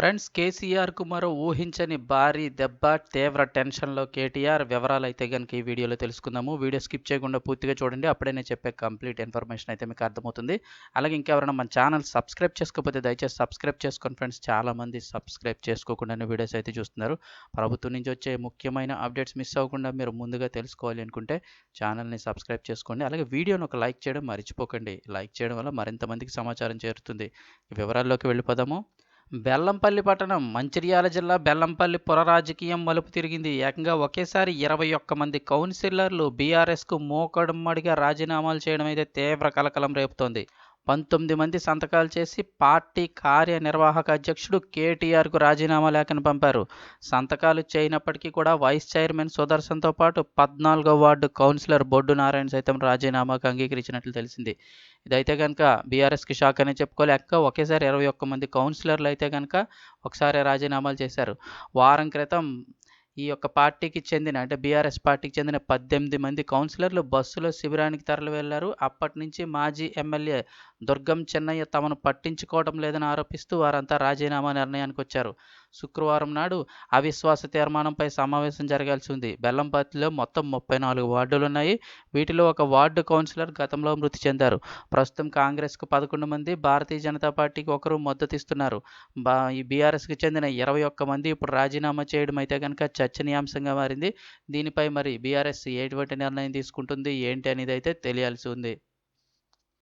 Friends కేసీఆర్కు మరో ఊహించని భారీ దెబ్బ తీవ్ర టెన్షన్లో కేటీఆర్ వివరాలు అయితే కనుక ఈ వీడియోలో తెలుసుకుందాము. వీడియో స్కిప్ చేయకుండా పూర్తిగా చూడండి. అప్పుడే నేను చెప్పే కంప్లీట్ ఇన్ఫర్మేషన్ అయితే మీకు అర్థమవుతుంది. అలాగే ఇంకెవరైనా మన ఛానల్ సబ్స్క్రైబ్ చేసుకోకపోతే దయచేసి సబ్స్క్రైబ్ చేసుకోండి ఫ్రెండ్స్ చాలామంది సబ్స్క్రైబ్ చేసుకోకుండానే వీడియోస్ అయితే చూస్తున్నారు. ప్రభుత్వం నుంచి వచ్చే ముఖ్యమైన అప్డేట్స్ మిస్ అవ్వకుండా మీరు ముందుగా తెలుసుకోవాలి అనుకుంటే ఛానల్ని సబ్స్క్రైబ్ చేసుకోండి. అలాగే వీడియోని ఒక లైక్ చేయడం మర్చిపోకండి. లైక్ చేయడం వల్ల మరింత మందికి సమాచారం చేరుతుంది. వివరాల్లోకి వెళ్ళిపోదాము. బెల్లంపల్లి పట్టణం మంచిర్యాల జిల్లా బెల్లంపల్లి పుర రాజకీయం మలుపు తిరిగింది. ఏకంగా ఒకేసారి ఇరవై ఒక్క మంది కౌన్సిలర్లు బీఆర్ఎస్కు మోకడుమ్మడిగా రాజీనామాలు చేయడం అయితే తీవ్ర కలకలం రేపుతోంది. పంతొమ్మిది మంది సంతకాలు చేసి పార్టీ కార్యనిర్వాహక అధ్యక్షుడు కేటీఆర్కు రాజీనామా లేఖను పంపారు. సంతకాలు చేయనప్పటికీ కూడా వైస్ చైర్మన్ సుదర్శన్తో పాటు పద్నాలుగో వార్డు కౌన్సిలర్ బొడ్డు నారాయణ సైతం రాజీనామాకు అంగీకరించినట్లు తెలిసింది. ఇదైతే కనుక బీఆర్ఎస్కి షాక్ అనే చెప్పుకోలేక ఒకేసారి ఇరవై ఒక్క మంది కౌన్సిలర్లు అయితే కనుక ఒకసారి రాజీనామాలు చేశారు. వారం క్రితం ఈ యొక్క పార్టీకి చెందిన అంటే బీఆర్ఎస్ పార్టీకి చెందిన పద్దెనిమిది మంది కౌన్సిలర్లు బస్సులో శిబిరానికి తరలి వెళ్ళారు అప్పటి నుంచి మాజీ ఎమ్మెల్యే దుర్గం చెన్నయ్య తమను పట్టించుకోవడం లేదని ఆరోపిస్తూ వారంతా రాజీనామా నిర్ణయానికి వచ్చారు. శుక్రవారం నాడు అవిశ్వాస తీర్మానంపై సమావేశం జరగాల్సి ఉంది. బెల్లంపల్లిలో మొత్తం ముప్పై నాలుగు వార్డులు ఉన్నాయి వీటిలో ఒక వార్డు కౌన్సిలర్ గతంలో మృతి చెందారు. ప్రస్తుతం కాంగ్రెస్కు పదకొండు మంది భారతీయ జనతా పార్టీకి ఒకరు మద్దతిస్తున్నారు బా ఈ బీఆర్ఎస్కి చెందిన ఇరవై ఒక్క మంది ఇప్పుడు రాజీనామా చేయడం అయితే కనుక చర్చనీయాంశంగా మారింది. దీనిపై మరి బీఆర్ఎస్ ఎటువంటి నిర్ణయం తీసుకుంటుంది? ఏంటి అనేది అయితే తెలియాల్సి ఉంది.